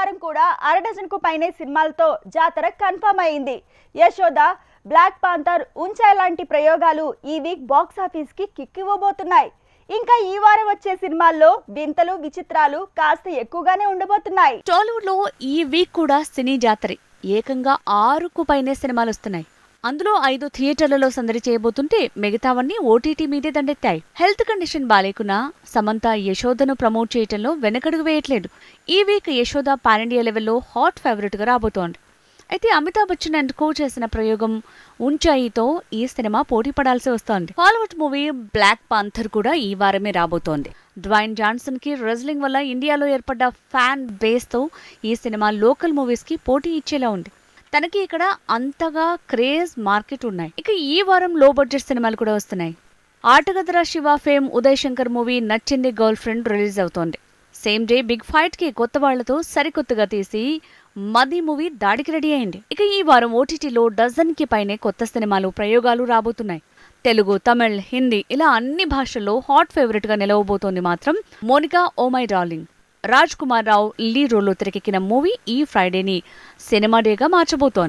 వారం కూడా అరడజన్కు పైనే సినిమాలతో జాతర కన్ఫర్మ్ అయింది యశోద బ్లాక్ పాంతర్ ఉంచాయ్ లాంటి ప్రయోగాలు ఈ వీక్ బాక్స్ ఆఫీస్కి కిక్ ఇవ్వబోతున్నాయి. ఇంకా ఈ వారం వచ్చే సినిమాల్లో వింతలు విచిత్రాలు కాస్త ఎక్కువగానే ఉండబోతున్నాయి. టాలీవుడ్లో ఈ వీక్ కూడా సినీ జాతరే. ఏకంగా ఆరుకు పైనే సినిమాలు వస్తున్నాయి. అందులో ఐదు థియేటర్లలో సందడి చేయబోతుంటే మిగతావన్నీ ఓటీటీ మీదే దండెత్తాయి. హెల్త్ కండిషన్ బాలేకున్నా సమంత యశోదను ప్రమోట్ చేయటంలో వెనకడుగు వేయట్లేదు. ఈ వీక్ యశోద పానిండియా లెవెల్లో హాట్ ఫేవరెట్గా రాబోతోంది. అయితే అమితాబ్ బచ్చన్ అండ్ కో చేసిన ప్రయోగం ఉంచాయితో ఈ సినిమా పోటీ పడాల్సి వస్తోంది. హాలీవుడ్ మూవీ బ్లాక్ పాంథర్ కూడా ఈ వారమే రాబోతోంది. డ్వైన్ జాన్సన్కి రెజ్లింగ్ వల్ల ఇండియాలో ఏర్పడ్డ ఫ్యాన్ బేస్తో ఈ సినిమా లోకల్ మూవీస్కి పోటీ ఇచ్చేలా ఉంది. తనకి ఇక్కడ అంతగా క్రేజ్ మార్కెట్ ఉన్నాయి. ఇక ఈ వారం లో బడ్జెట్ సినిమాలు కూడా వస్తున్నాయి. Aatagadara Siva fame Uday Shankar movie Nachindi girl friend release అవుతోంది. సేమ్ డే బిగ్ ఫైట్కి కొత్త వాళ్ళతో సరికొత్తగా తీసి మది మూవీ దాడికి రెడీ అయింది. ఇక ఈ వారం ఓటీటీలో డజన్కి పైనే కొత్త సినిమాలు ప్రయోగాలు రాబోతున్నాయి. తెలుగు తమిళ్ హిందీ ఇలా అన్ని భాషల్లో హాట్ ఫేవరెట్గా నిలవబోతోంది మాత్రం Monica oh my darling. Raj Kumar Rao lead రోల్లో తెరకెక్కిన మూవీ ఈ ఫ్రైడేని సినిమా డేగా మార్చబోతోంది.